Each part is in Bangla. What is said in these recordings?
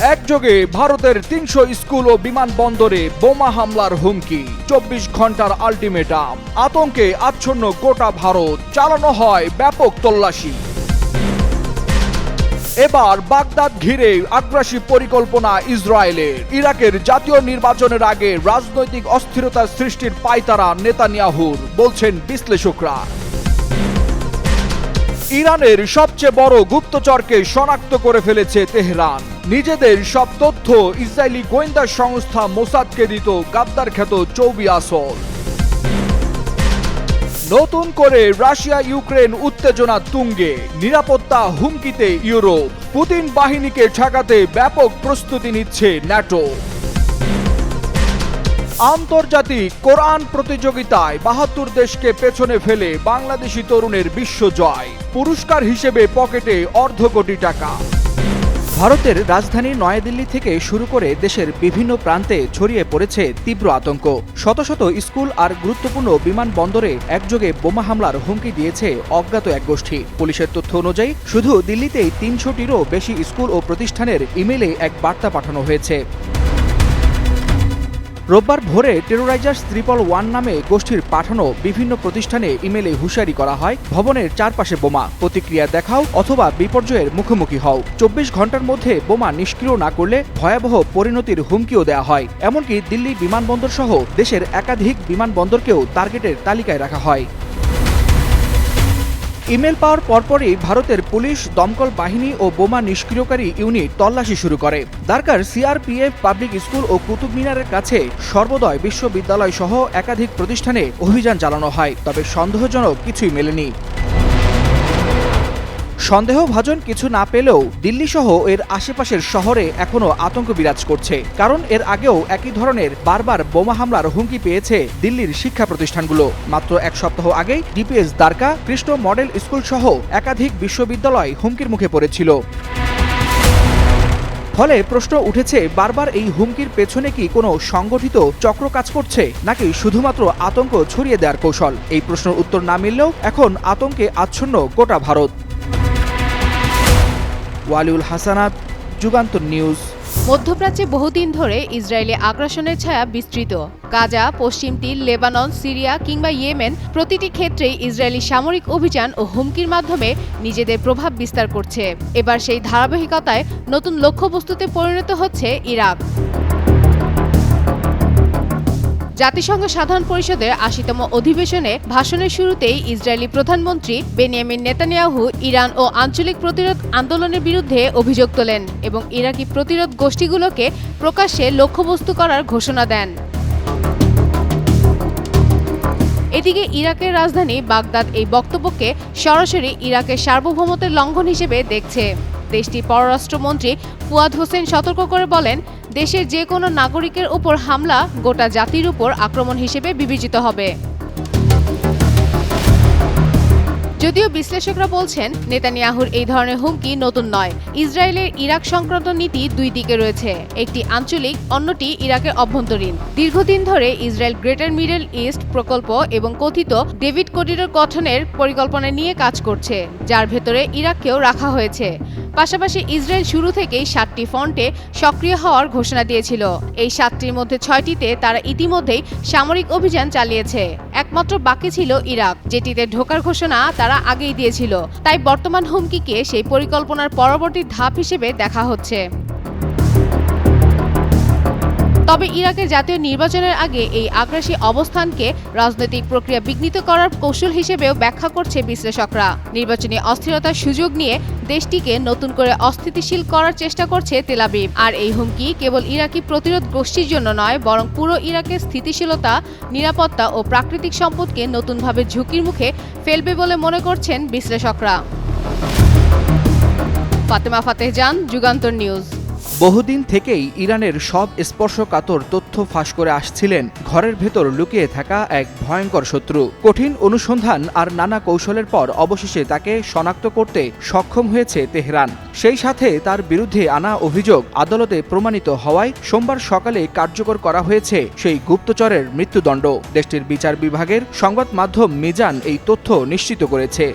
একযোগে ভারতের তিনশো স্কুল ও বিমানবন্দরে বোমা হামলার হুমকি। চব্বিশ ঘণ্টার আলটিমেটাম। আতঙ্কে আচ্ছন্ন গোটা ভারত। চালানো হয় ব্যাপক তল্লাশি। এবার বাগদাদ ঘিরে আগ্রাসী পরিকল্পনা ইসরায়েলের। ইরাকের জাতীয় নির্বাচনের আগে রাজনৈতিক অস্থিরতা সৃষ্টির পায়তারা নেতানিয়াহুর, বলছেন বিশ্লেষকরা। ইরানের সবচেয়ে বড় গুপ্তচরকে শনাক্ত করে ফেলেছে তেহরান। নিজেদের সব তথ্য ইসরায়েলি গোয়েন্দা সংস্থা মোসাদকে দিত গাদ্দার খ্যাত চৌবি আসল। নতুন করে রাশিয়া ইউক্রেন উত্তেজনা তুঙ্গে, নিরাপত্তা হুমকিতে ইউরোপ। পুতিন বাহিনীকে ঠেকাতে ব্যাপক প্রস্তুতি নিচ্ছে ন্যাটো। আন্তর্জাতিক কোরআন প্রতিযোগিতায় বাহাত্তর দেশকে পেছনে ফেলে বাংলাদেশি তরুণের বিশ্ব জয়। পুরস্কার হিসেবে পকেটে অর্ধ কোটি টাকা। ভারতের রাজধানী নয়াদিল্লি থেকে শুরু করে দেশের বিভিন্ন প্রান্তে ছড়িয়ে পড়েছে তীব্র আতঙ্ক। শত শত স্কুল আর গুরুত্বপূর্ণ বিমানবন্দরে একযোগে বোমা হামলার হুমকি দিয়েছে অজ্ঞাত এক গোষ্ঠী। পুলিশের তথ্য অনুযায়ী, শুধু দিল্লিতেই তিনশোটিরও বেশি স্কুল ও প্রতিষ্ঠানের ইমেলে এক বার্তা পাঠানো হয়েছে। রোববার ভোরে টেরোরাইজার্স ত্রিপল ওয়ান নামে গোষ্ঠীর পাঠানো বিভিন্ন প্রতিষ্ঠানে ইমেলে হুঁশিয়ারি করা হয়, ভবনের চারপাশে বোমা। প্রতিক্রিয়া দেখাও অথবা বিপর্যয়ের মুখোমুখি হও। চব্বিশ ঘণ্টার মধ্যে বোমা নিষ্ক্রিয় না করলে ভয়াবহ পরিণতির হুমকিও দেওয়া হয়। এমনকি দিল্লি বিমানবন্দর সহ দেশের একাধিক বিমানবন্দরকেও টার্গেটের তালিকায় রাখা হয়। ইমেল পাওয়ার পরপরই ভারতের পুলিশ, দমকল বাহিনী ও বোমা নিষ্ক্রিয়কারী ইউনিট তল্লাশি শুরু করে। দারকার সিআরপিএফ পাবলিক স্কুল ও কুতুব মিনারের কাছে সর্বদয় বিশ্ববিদ্যালয় সহ একাধিক প্রতিষ্ঠানে অভিযান চালানো হয়, তবে সন্দেহজনক কিছুই মেলেনি। সন্দেহভাজন কিছু না পেলেও দিল্লি সহ এর আশেপাশের শহরে এখনও আতঙ্ক বিরাজ করছে। কারণ এর আগেও একই ধরনের বারবার বোমা হামলার হুমকি পেয়েছে দিল্লির শিক্ষা প্রতিষ্ঠানগুলো। মাত্র এক সপ্তাহ আগেই DPS Dwarka Krishna model school সহ একাধিক বিশ্ববিদ্যালয় হুমকির মুখে পড়েছিল। ফলে প্রশ্ন উঠেছে, বারবার এই হুমকির পেছনে কি কোনো সংগঠিত চক্র কাজ করছে, নাকি শুধুমাত্র আতঙ্ক ছড়িয়ে দেওয়ার কৌশল? এই প্রশ্নের উত্তর না মিললেও এখন আতঙ্কে আচ্ছন্ন গোটা ভারত। ওয়ালিউল হাসানাত, যুগান্তর নিউজ। মধ্যপ্রাচ্যে বহুদিন ধরে ইসরায়েলি আগ্রাসনের ছায়া বিস্তৃত। গাজা, পশ্চিম তীর লেবানন, সিরিয়া কিংবা ইয়েমেন প্রতিটি ক্ষেত্রেই ইসরায়েলি সামরিক অভিযান ও হুমকির মাধ্যমে নিজেদের প্রভাব বিস্তার করছে। এবার সেই ধারাবাহিকতায় নতুন লক্ষ্যবস্তুতে পরিণত হচ্ছে ইরাক। জাতিসংঘ সাধারণ পরিষদের আশিতম অধিবেশনে ভাষণের শুরুতেই ইসরায়েলি প্রধানমন্ত্রী বেনিয়ামিন নেতানিয়াহু ইরান ও আঞ্চলিক প্রতিরোধ আন্দোলনের বিরুদ্ধে অভিযোগ তোলেন এবং ইরাকি প্রতিরোধ গোষ্ঠীগুলোকে প্রকাশ্যে লক্ষ্যবস্তু করার ঘোষণা দেন। এদিকে ইরাকের রাজধানী বাগদাদ এই বক্তব্যকে সরাসরি ইরাকের সার্বভৌমত্বের লঙ্ঘন হিসেবে দেখছে। দেশটির পররাষ্ট্রমন্ত্রী ফুয়াদ হোসেন সতর্ক করে বলেন দেশের যে কোনো নাগরিকের উপর হামলা গোটা জাতির উপর আক্রমণ হিসেবে বিবেচিত হবে। যদিও বিশ্লেষকরা বলছেন, নেতানিয়াহুর এই ধরনের হুমকি নতুন নয়। ইসরায়েলের ইরাক সংক্রান্ত নীতি দুই দিকে রয়েছে। একটি আঞ্চলিক, অন্যটি ইরাকের অভ্যন্তরীণ। দীর্ঘদিন ধরে ইসরায়েল গ্রেটার মিডল ইস্ট প্রকল্প এবং কথিত ডেভিড করিডোর গঠনের পরিকল্পনা নিয়ে কাজ করছে, যার ভেতরে ইরাককেও রাখা হয়েছে। পাশাপাশি ইসরায়েল শুরু থেকেই সাতটি ফন্টে সক্রিয় হওয়ার ঘোষণা দিয়েছিল। এই সাতটির মধ্যে ছয়টিতে তারা ইতিমধ্যেই সামরিক অভিযান চালিয়েছে। একমাত্র বাকি ছিল ইরাক, যেটিতে ঢোকার ঘোষণা তারা আগেই দিয়েছিল। তাই বর্তমান হুমকিকে সেই পরিকল্পনার পরবর্তী ধাপ হিসেবে দেখা হচ্ছে। তবে ইরাকের জাতীয় নির্বাচনের আগে এই আগ্রাসী অবস্থানকে রাজনৈতিক প্রক্রিয়া বিঘ্নিত করার কৌশল হিসেবেও ব্যাখ্যা করছে বিশ্লেষকরা। নির্বাচনী অস্থিরতার সুযোগ নিয়ে দেশটিকে নতুন করে অস্থিতিশীল করার চেষ্টা করছে তেলাবিব আর এই হুমকি কেবল ইরাকি প্রতিরোধ গোষ্ঠীর জন্য নয়, বরং পুরো ইরাকের স্থিতিশীলতা, নিরাপত্তা ও প্রাকৃতিক সম্পদকে নতুনভাবে ঝুঁকির মুখে ফেলবে বলে মনে করছেন বিশ্লেষকরা। ফাতেমা ফাতেহজান যুগান্তর নিউজ। বহুদিন থেকেই ইরানের সব স্পর্শকাতর তথ্য ফাঁস করে আসছিলেন। ঘরের ভেতর লুকিয়ে থাকা এক ভয়ঙ্কর শত্রু। কঠিন অনুসন্ধান আর নানা কৌশলের পর অবশেষে তাকে শনাক্ত করতে সক্ষম হয়েছে তেহরান। সেই সাথে তার বিরুদ্ধে আনা অভিযোগ আদালতে প্রমাণিত হওয়ায় সোমবার সকালে কার্যকর করা হয়েছে সেই গুপ্তচরের মৃত্যুদণ্ড। দেশটির বিচার বিভাগের সংবাদ মাধ্যম মিজান এই তথ্য নিশ্চিত করেছে।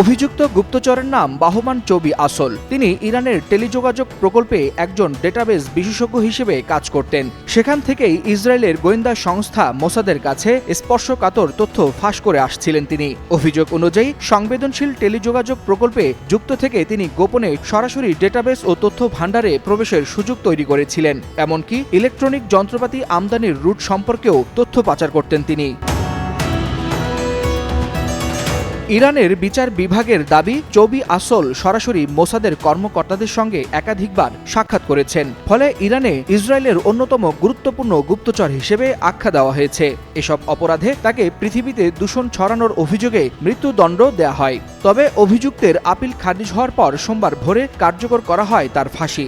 অভিযুক্ত গুপ্তচরের নাম বাহমান চবি আসল। তিনি ইরানের টেলিযোগাযোগ প্রকল্পে একজন ডেটাবেস বিশেষজ্ঞ হিসেবে কাজ করতেন। সেখান থেকেই ইসরায়েলের গোয়েন্দা সংস্থা মোসাদের কাছে স্পর্শকাতর তথ্য ফাঁস করে আসছিলেন তিনি। অভিযোগ অনুযায়ী, সংবেদনশীল টেলিযোগাযোগ প্রকল্পে যুক্ত থেকে তিনি গোপনে সরাসরি ডেটাবেস ও তথ্য ভাণ্ডারে প্রবেশের সুযোগ তৈরি করেছিলেন। এমনকি ইলেকট্রনিক যন্ত্রপাতি আমদানির রুট সম্পর্কেও তথ্য পাচার করতেন তিনি। ইরানের বিচার বিভাগের দাবি, চবি আসল সরাসরি মোসাদের কর্মকর্তাদের সঙ্গে একাধিকবার সাক্ষাৎ করেছেন। ফলে ইরানে ইসরায়েলের অন্যতম গুরুত্বপূর্ণ গুপ্তচর হিসেবে আখ্যা দেওয়া হয়েছে। এসব অপরাধে তাকে পৃথিবীতে দূষণ ছড়ানোর অভিযোগে মৃত্যুদণ্ড দেয়া হয়। তবে অভিযুক্তের আপিল খারিজ হওয়ার পর সোমবার ভোরে কার্যকর করা হয় তার ফাঁসি।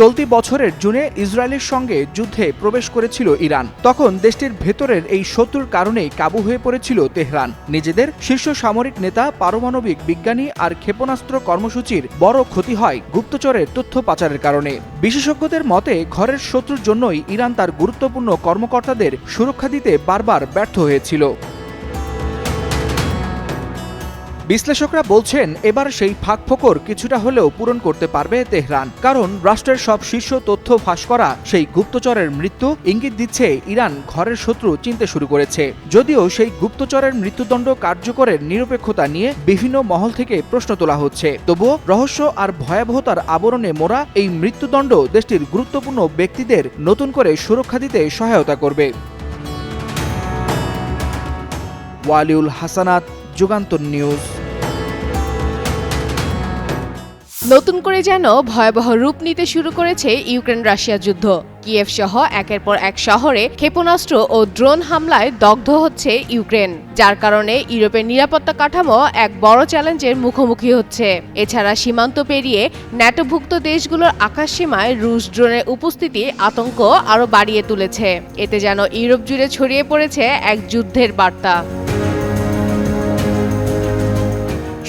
চলতি বছরের জুনে ইসরায়েলের সঙ্গে যুদ্ধে প্রবেশ করেছিল ইরান। তখন দেশটির ভেতরের এই শত্রুর কারণেই কাবু হয়ে পড়েছিল তেহরান। নিজেদের শীর্ষ সামরিক নেতা, পারমাণবিক বিজ্ঞানী আর ক্ষেপণাস্ত্র কর্মসূচির বড় ক্ষতি হয় গুপ্তচরের তথ্য পাচারের কারণে। বিশেষজ্ঞদের মতে, ঘরের শত্রুর জন্যই ইরান তার গুরুত্বপূর্ণ কর্মকর্তাদের সুরক্ষা দিতে বারবার ব্যর্থ হয়েছিল। বিশ্লেষকরা বলছেন, এবার সেই ফাঁকফোকর কিছুটা হলেও পূরণ করতে পারবে তেহরান। কারণ রাষ্ট্রের সব শীর্ষ তথ্য ফাঁস করা, সেই গুপ্তচরের মৃত্যু ইঙ্গিত দিচ্ছে ইরান ঘরের শত্রু চিনতে শুরু করেছে। যদিও সেই গুপ্তচরের মৃত্যুদণ্ড কার্যকরের নিরপেক্ষতা নিয়ে বিভিন্ন মহল থেকে প্রশ্ন তোলা হচ্ছে। তবুও রহস্য আর ভয়াবহতার আবরণে মোড়া এই মৃত্যুদণ্ড দেশটির গুরুত্বপূর্ণ ব্যক্তিদের নতুন করে সুরক্ষা দিতে সহায়তা করবে। ওয়ালিউল হাসানাত, যুগান্তর নিউজ। নতুন করে যেন ভয়াবহ রূপ নিতে শুরু করেছে ইউক্রেন রাশিয়া যুদ্ধ। কিয়েভ সহ একের পর এক শহরে ক্ষেপণাস্ত্র ও ড্রোন হামলায় দগ্ধ হচ্ছে ইউক্রেন, যার কারণে ইউরোপের নিরাপত্তা কাঠামো এক বড় চ্যালেঞ্জের মুখোমুখি হচ্ছে। এছাড়া সীমান্ত পেরিয়ে ন্যাটোভুক্ত দেশগুলোর আকাশসীমায় রুশ ড্রোনের উপস্থিতি আতঙ্ক আরও বাড়িয়ে তুলেছে। এতে যেন ইউরোপ জুড়ে ছড়িয়ে পড়েছে এক যুদ্ধের বার্তা।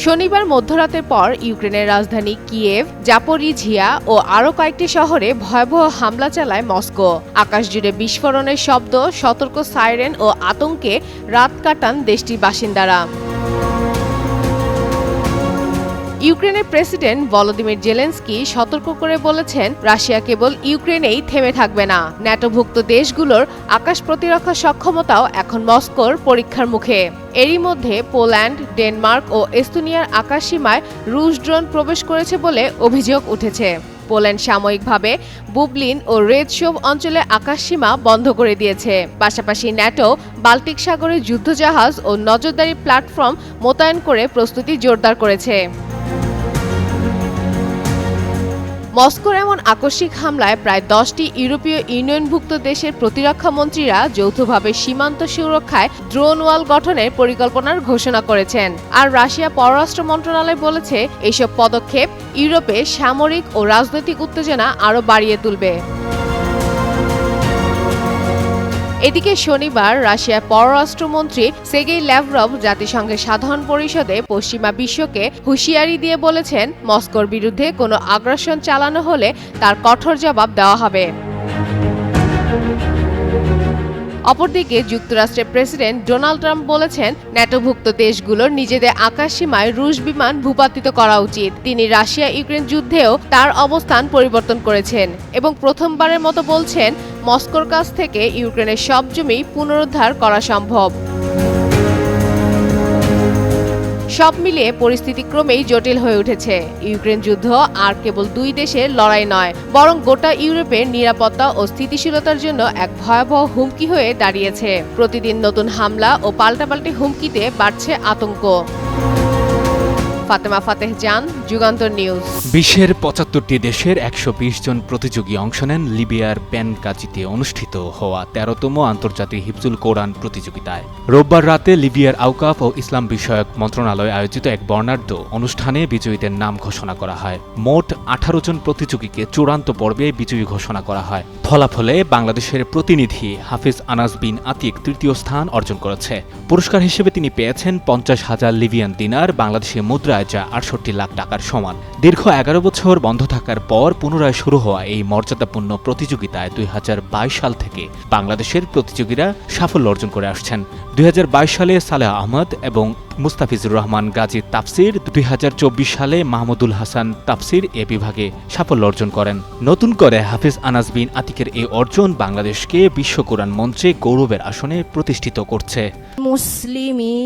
শনিবার মধ্যরাতের পর ইউক্রেনের রাজধানী কিয়েভ, জাপোরিঝিয়া ও আরও কয়েকটি শহরে ভয়াবহ হামলা চালায় মস্কো। আকাশজুড়ে বিস্ফোরণের শব্দ, সতর্ক সাইরেন ও আতঙ্কে রাত কাটান দেশটির বাসিন্দারা। ইউক্রেনের প্রেসিডেন্ট ভলোদিমির জেলেন্সকি সতর্ক করে বলেছেন, রাশিয়া কেবল ইউক্রেনেই থেমে থাকবে না। ন্যাটোভুক্ত দেশগুলোর আকাশ প্রতিরক্ষা সক্ষমতাও এখন মস্কোর পরীক্ষার মুখে। এরই মধ্যে পোল্যান্ড, ডেনমার্ক ও এস্তোনিয়ার আকাশসীমায় রুশ ড্রোন প্রবেশ করেছে বলে অভিযোগ উঠেছে। পোল্যান্ড সাময়িকভাবে বুবলিন ও রেড শোভ অঞ্চলে আকাশসীমা বন্ধ করে দিয়েছে। পাশাপাশি ন্যাটো, বাল্টিক সাগরে যুদ্ধজাহাজ ও নজরদারি প্ল্যাটফর্ম মোতায়েন করে প্রস্তুতি জোরদার করেছে। মস্কোর এমন আকস্মিক হামলায় প্রায় দশটি ইউরোপীয় ইউনিয়নভুক্ত দেশের প্রতিরক্ষা মন্ত্রীরা যৌথভাবে সীমান্ত সুরক্ষায় ড্রোন ওয়াল গঠনের পরিকল্পনার ঘোষণা করেছেন। আর রাশিয়া পররাষ্ট্র মন্ত্রণালয় বলেছে এইসব পদক্ষেপ ইউরোপে সামরিক ও রাজনৈতিক উত্তেজনা আরও বাড়িয়ে তুলবে। এদিকে শনিবার রাশিয়ার পররাষ্ট্রমন্ত্রী সেগেই ল্যাভরভ জাতিসংঘের সাধারণ পরিষদে পশ্চিমা বিশ্বকে হুঁশিয়ারি দিয়ে বলেছেন, মস্কোর বিরুদ্ধে কোনো আগ্রাসন চালানো হলে তার কঠোর জবাব দেওয়া হবে। অপরদিকে যুক্তরাষ্ট্রের প্রেসিডেন্ট ডোনাল্ড ট্রাম্প বলেছেন, ন্যাটোভুক্ত দেশগুলোর নিজেদের আকাশসীমায় রুশ বিমান ভূপাতিত করা উচিত। তিনি রাশিয়া ইউক্রেন যুদ্ধেও তার অবস্থান পরিবর্তন করেছেন এবং প্রথমবারের মতো বলছেন মস্কোর কাছ থেকে ইউক্রেনের সব জমি পুনরুদ্ধার করা সম্ভব। সব মিলিয়ে পরিস্থিতি ক্রমেই জটিল হয়ে উঠেছে। ইউক্রেন যুদ্ধ আর কেবল দুই দেশের লড়াই নয়, বরং গোটা ইউরোপের নিরাপত্তা ও স্থিতিশীলতার জন্য এক ভয়াবহ হুমকি হয়ে দাঁড়িয়েছে। প্রতিদিন নতুন হামলা ও পাল্টাপাল্টি হুমকিতে বাড়ছে আতঙ্ক। ফাতেমা ফাতেহ জান, যুগান্তর নিউজ। বিশ্বের পঁচাত্তরটি দেশের একশো বিশ জন প্রতিযোগী অংশ নেন লিবিয়ার প্যানকাজিতে অনুষ্ঠিত হওয়া তেরোতম আন্তর্জাতিক হিফজুল কোরআন প্রতিযোগিতায়। রোববার রাতে লিবিয়ার আউকাফ ও ইসলাম বিষয়ক মন্ত্রণালয় আয়োজিত এক বর্ণাঢ্য অনুষ্ঠানে বিজয়ীদের নাম ঘোষণা করা হয়। মোট আঠারো জন প্রতিযোগীকে চূড়ান্ত পর্বে বিজয়ী ঘোষণা করা হয়। ফলাফলে বাংলাদেশের প্রতিনিধি হাফিজ আনাস বিন আতিক তৃতীয় স্থান অর্জন করেছে। পুরস্কার হিসেবে তিনি পেয়েছেন পঞ্চাশ হাজার লিবিয়ান দিনার বাংলাদেশি মুদ্রায় মুদ্রায় যা আটষট্টি লাখ টাকার সমান। দীর্ঘ এগারো বছর বন্ধ থাকার পর পুনরায় শুরু হওয়া এই মর্যাদাপূর্ণ প্রতিযোগিতায় দুই সাল থেকে বাংলাদেশের প্রতিযোগীরা সাফল্য অর্জন করে আসছেন। দুই সালে সালেহ আহমদ এবং মুস্তাফিজুর রহমান গাজী তাফসির, দুই সালে মাহমুদুল হাসান তাফসির এ বিভাগে সাফল্য অর্জন করেন। নতুন করে হাফিজ আনাস বিন আতিকের এই অর্জন বাংলাদেশকে বিশ্ব কোরআন মঞ্চে গৌরবের আসনে প্রতিষ্ঠিত করছে। মুসলিমিন